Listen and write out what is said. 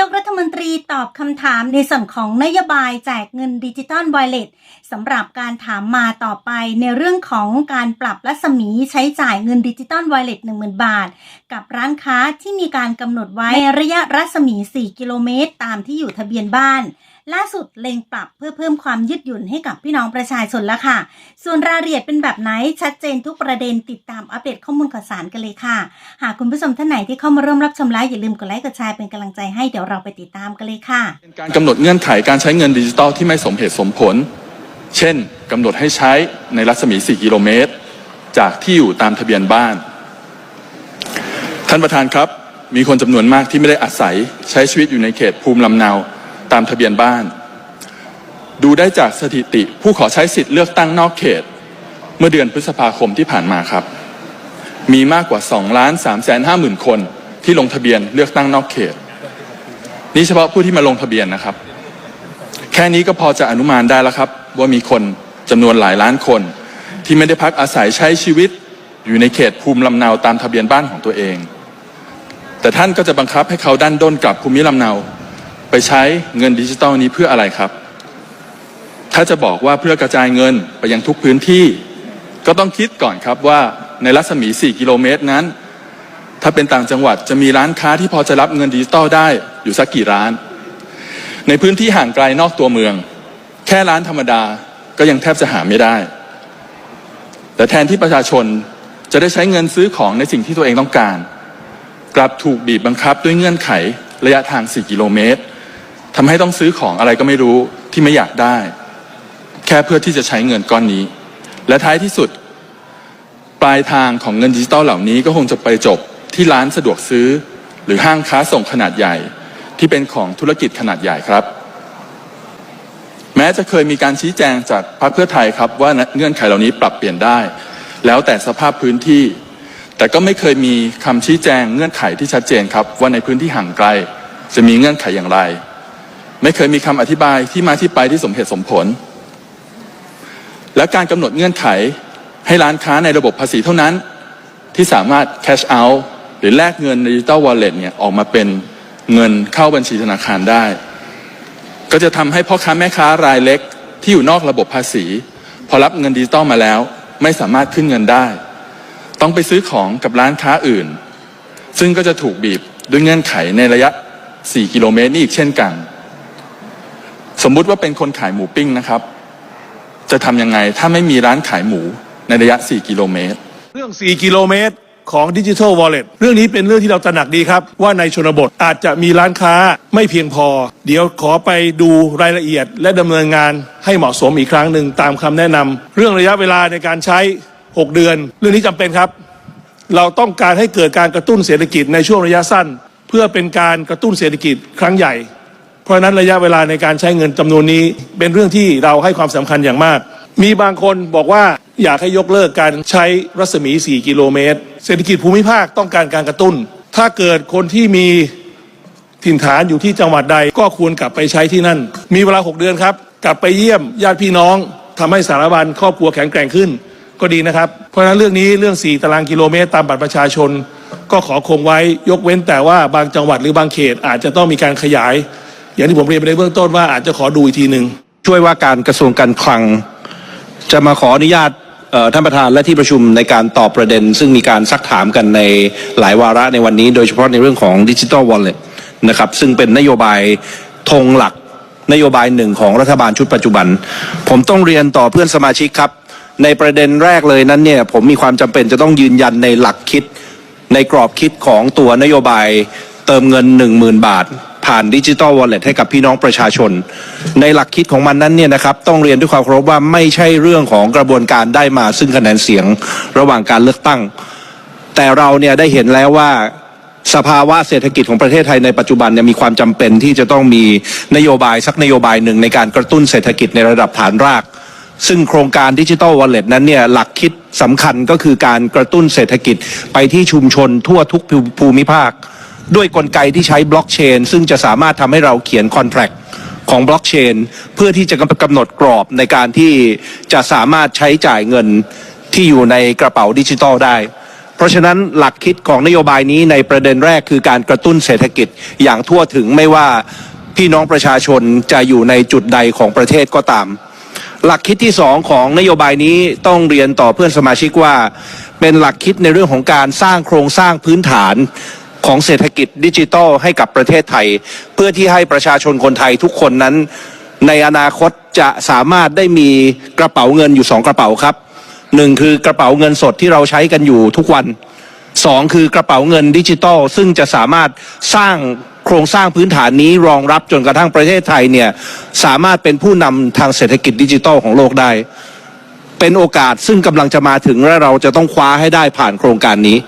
ายกรัฐมนตรีตอบคำถามในส่วนของนโยบายแจกเงินดิจิตอลวอลเล็ตสำหรับการถามมาต่อไปในเรื่องของการปรับรัศมีใช้จ่ายเงินดิจิตอลวอลเล็ต10,000 บาท กับร้านค้าที่มีการกำหนดไว้ในระยะรัศมี 4 กิโลเมตร ตามที่อยู่ทะเบียนบ้าน ล่าสุดเล็งปรับเพื่อเพิ่มความยืดหยุ่นให้กับพี่น้องประชาชนแล้วค่ะ ส่วนรายละเอียดเป็นแบบไหนชัดเจนทุกประเด็นติดตามอัปเดตข้อมูลข่าวสารกันเลยค่ะ หากคุณผู้ชมท่านไหนที่เข้ามาร่วมรับชมไลฟ์อย่าลืมกดไลค์กดแชร์เป็นกำลังใจให้เดี๋ยวเราไปติดตามกันเลยค่ะ เป็นการกำหนดเงื่อนไขการใช้เงินดิจิตอลที่ไม่สมเหตุสมผล เช่นกำหนดให้ใช้ในรัศมี 4 กิโลเมตร จากที่อยู่ตามทะเบียนบ้าน ท่านประธานครับ มีคนจำนวนมากที่ไม่ได้อาศัยใช้ชีวิตอยู่ในเขตภูมิลำเนา ตามทะเบียนบ้าน ดูได้จากสถิติผู้ขอใช้สิทธิ์เลือกตั้งนอกเขต เมื่อเดือนพฤษภาคมที่ผ่านมาครับ มีมากกว่า2ล้าน3แสน5หมื่นคนที่ลงทะเบียนเลือกตั้งนอกเขต นี่เฉพาะผู้ที่มาลงทะเบียนนะครับ แค่นี้ก็พอจะอนุมานได้แล้วครับ ว่ามีคนจำนวนหลายล้านคน ที่ไม่ได้พักอาศัยใช้ชีวิต อยู่ในเขตภูมิลำเนาตามทะเบียนบ้านของตัวเอง แต่ท่านก็จะบังคับให้เขาดันด้นกลับภูมิลำเนา ไปใช้เงินดิจิตอลนี้เพื่ออะไรครับ ถ้าจะบอกว่าเพื่อกระจายเงินไปยังทุกพื้นที่ ก็ต้องคิดก่อนครับว่าในรัศมี 4 กิโลเมตรนั้น ถ้าเป็นต่างจังหวัดจะมีร้านค้าที่พอจะรับเงินดิจิตอลได้อยู่สักกี่ร้าน ในพื้นที่ห่างไกลนอกตัวเมือง แค่ร้านธรรมดาก็ยังแทบจะหาไม่ได้ แต่แทนที่ประชาชนจะได้ใช้เงินซื้อของในสิ่งที่ตัวเองต้องการ กลับถูกบีบบังคับด้วยเงื่อนไขระยะทาง 4 กิโลเมตร ทำให้ต้องซื้อของอะไรก็ไม่รู้ที่ไม่อยากได้ แค่เพื่อที่จะใช้เงินก้อนนี้ และท้ายที่สุด ปลายทางของเงินดิจิตอลเหล่านี้ก็คงจะไปจบที่ร้านสะดวกซื้อ หรือห้างค้าส่งขนาดใหญ่ ที่เป็นของธุรกิจขนาดใหญ่ครับ แม้จะเคยมีการชี้แจงจากพรรคเพื่อไทยครับว่าเงื่อนไขเหล่านี้ปรับเปลี่ยนได้ แล้วแต่สภาพพื้นที่ แต่ก็ไม่เคยมีคำชี้แจงเงื่อนไขที่ชัดเจนครับว่าในพื้นที่ห่างไกล จะมีเงื่อนไขอย่างไร ไม่เคยมีคำอธิบายที่มาที่ไปที่สมเหตุสมผล และการกำหนดเงื่อนไขให้ร้านค้าในระบบภาษีเท่านั้น ที่สามารถ cash out หรือแลกเงินดิจิตอลวอลเล็ตเนี่ยออกมาเป็นเงินเข้าบัญชีธนาคารได้ ก็จะทำให้พ่อค้าแม่ค้ารายเล็กที่อยู่นอกระบบภาษี พอรับเงินดิจิตอลมาแล้ว ไม่สามารถขึ้นเงินได้ ต้องไปซื้อของกับร้านค้าอื่น ซึ่งก็จะถูกบีบด้วยเงื่อนไขในระยะ 4 กิโลเมตรนี่อีกเช่นกัน สมมุติว่าเป็นคนขายหมูปิ้งนะครับ จะทำยังไงถ้าไม่มีร้านขายหมูในระยะ 4 กิโลเมตร เรื่อง 4 กิโลเมตรของดิจิทัลวอลเล็ตเรื่องนี้เป็นเรื่องที่เราตระหนักดีครับ ว่าในชนบทอาจจะมีร้านค้าไม่เพียงพอ เดี๋ยวขอไปดูรายละเอียด และดำเนินงานให้เหมาะสมอีกครั้งหนึ่งตามคำแนะนำเรื่องระยะเวลาในการใช้ 6 เดือน เรื่องนี้จำเป็นครับ เราต้องการให้เกิดการกระตุ้นเศรษฐกิจในช่วงระยะสั้น เพื่อเป็นการกระตุ้นเศรษฐกิจครั้งใหญ่ ราะนั้นระยะเวลาในการใช้เงินจำนวนนี้ เป็นเรื่องที่เราให้ความสำคัญอย่างมาก มีบางคนบอกว่าอยากให้ยกเลิกการใช้รัศมี 4 กิโลเมตร เศรษฐกิจภูมิภาคต้องการการกระตุ้น ถ้าเกิดคนที่มีถิ่นฐานอยู่ที่จังหวัดใดก็ควรกลับไปใช้ที่นั่น มีเวลา 6 เดือนครับ กลับไปเยี่ยมญาติพี่น้องทำให้สารบัญครอบครัวแข็งแกร่งขึ้น ก็ดีนะครับ เพราะฉะนั้นเรื่องนี้เรื่อง 4 ตารางกิโลเมตร ตามบัตรประชาชน ก็ขอคงไว้ยกเว้นแต่ว่าบางจังหวัดหรือบางเขตอาจจะต้องมีการขยาย อย่างที่ผมเรียนไปในเบื้องต้นว่าอาจจะขอดูอีกทีหนึ่งช่วยว่าการกระทรวงการคลัง จะมาขออนุญาตท่านประธานและที่ประชุมในการตอบประเด็น ซึ่งมีการซักถามกันในหลายวาระในวันนี้ โดยเฉพาะในเรื่องของดิจิ t a ลวอลเล็ตนะครับซึ่งเป็นนโยบายธงหลักนโยบายหนึ่งของรัฐบาลชุดปัจจุบัน ผมต้องเรียนต่อเพื่อนสมาชิกครับ ในประเด็นแรกเลยนั้นเนี่ยผมมีความจำเป็นจะต้องยืนยันในหลักคิด ในกรอบคิดของตัวนโยบายเติมเงิน 10,000 บาท ผ่านดิจิ t a ลวอลเล็ตให้กับพี่น้องประชาชน ในหลักคิดของมันนั้นเนี่ยนะครับต้องเรียนด้วยความเคารพว่าไม่ใช่เรื่องของกระบวนการได้มา ซึ่งคะแนนเสียงระหว่างการเลือกตั้ง แต่เราเนี่ยได้เห็นแล้วว่าสภาวะเศรษฐกิจของประเทศไทยในปัจจุบันเนี่ยมีความจำเป็นที่จะต้องมีนโยบายสักนโยบายหนึ่งในการกระตุ้นเศรษฐกิจในระดับฐานราก ซึ่งโครงการดิจิ t a ลวอลเล็ตนั้นเนี่ยหลักคิดสำคัญก็คือการกระตุ้นเศรษฐกิจไปที่ชุมชนทั่วทุกภูมิภาค ด้วยกลไกที่ใช้บล็อกเชน ซึ่งจะสามารถทำให้เราเขียนคอนแท c t ของบล็อกเชน เพื่อที่จะกำหนดกรอบในการที่จะสามารถใช้จ่ายเงินที่อยู่ในกระเป๋าดิจิทัลได้ เพราะฉะนั้นหลักคิดของนโยบายนี้ในประเด็นแรกคือการกระตุ้นเศรษฐกิจอย่างทั่วถึงไม่ว่าพี่น้องประชาชนจะอยู่ในจุดใดของประเทศก็ตาม หลักคิดที่สองของนโยบายนี้ต้องเรียนต่อเพื่อนสมาชิกว่า เป็นหลักคิดในเรื่องของการสร้างโครงสร้างพื้นฐาน ของเศรษฐกิจดิจิทัลให้กับประเทศไทย เพื่อที่ให้ประชาชนคนไทยทุกคนนั้น ในอนาคตจะสามารถได้มีกระเป๋าเงินอยู่สองกระเป๋าครับหนึ่งคือกระเป๋าเงินสดที่เราใช้กันอยู่ทุกวันสองคือกระเป๋าเงินดิจิทัล ซึ่งจะสามารถสร้างโครงสร้างพื้นฐานนี้รองรับจนกระทั่งประเทศไทยเนี่ยสามารถเป็นผู้นำทางเศรษฐกิจดิจิทัลของโลกได้ เป็นโอกาสซึ่งกำลังจะมาถึงและเราจะต้องคว้าให้ได้ผ่านโครงการนี้